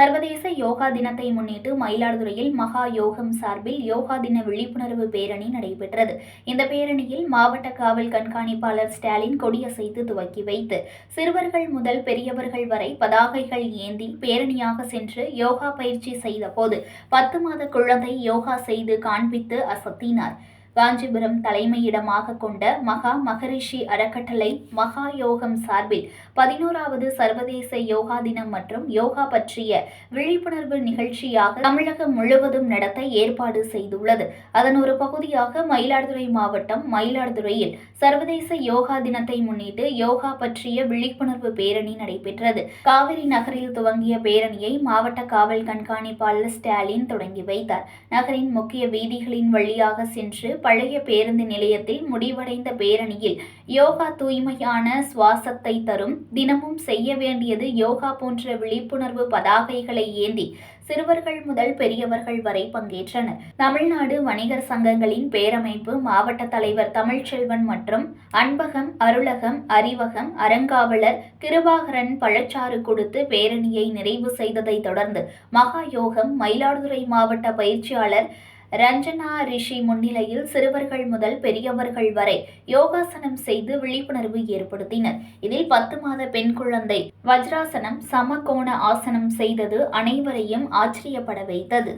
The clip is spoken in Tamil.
சர்வதேச யோகா தினத்தை முன்னிட்டு மயிலாடுதுறையில் மகா யோகம் சார்பில் யோகா தின விழிப்புணர்வு பேரணி நடைபெற்றது. இந்த பேரணியில் மாவட்ட காவல் கண்காணிப்பாளர் ஸ்டாலின் கொடியசைத்து துவக்கி வைத்து சிறுவர்கள் முதல் பெரியவர்கள் வரை பதாகைகள் ஏந்தி பேரணியாக சென்று யோகா பயிற்சி செய்தபோது பத்து மாத குழந்தை யோகா செய்து காண்பித்து அசத்தினார். காஞ்சிபுரம் தலைமையிடமாக கொண்ட மகா மகரிஷி அறக்கட்டளை மகா யோகம் சார்பில் பதினோராவது சர்வதேச யோகா தினம் மற்றும் யோகா பற்றிய விழிப்புணர்வு நிகழ்ச்சியாக தமிழகம் முழுவதும் நடத்த ஏற்பாடு செய்துள்ளது. அதன் ஒரு பகுதியாக மயிலாடுதுறை மாவட்டம் மயிலாடுதுறையில் சர்வதேச யோகா தினத்தை முன்னிட்டு யோகா பற்றிய விழிப்புணர்வு பேரணி நடைபெற்றது. காவிரி நகரில் துவங்கிய பேரணியை மாவட்ட காவல் கண்காணிப்பாளர் ஸ்டாலின் தொடங்கி வைத்தார். நகரின் முக்கிய வீதிகளின் வழியாக சென்று பழைய பேருந்து நிலையத்தில் முடிவடைந்த பேரணியில் யோகா தூய்மையான சுவாசத்தை தரும் தினமும் செய்ய வேண்டியது யோகா போன்ற விழிப்புணர்வு பதாகைகளை ஏந்தி சிறுவர்கள் முதல் பெரியவர்கள் வரை பங்கேற்றனர். தமிழ்நாடு வணிகர் சங்கங்களின் பேரமைப்பு மாவட்ட தலைவர் தமிழ்ச்செல்வன் மற்றும் அன்பகம் அருளகம் அறிவகம் அறங்காவலர் கிருபாகரன் பழச்சாறு கொடுத்து பேரணியை நிறைவு செய்ததை தொடர்ந்து மகா யோகம் மயிலாடுதுறை மாவட்ட பயிற்சியாளர் ரஞ்சனா ரிஷி முன்னிலையில் சிறுவர்கள் முதல் பெரியவர்கள் வரை யோகாசனம் செய்து விழிப்புணர்வு ஏற்படுத்தினர். இதில் பத்து மாத பெண் குழந்தை வஜ்ராசனம் சமகோண ஆசனம் செய்தது அனைவரையும் ஆச்சரியப்பட வைத்தது.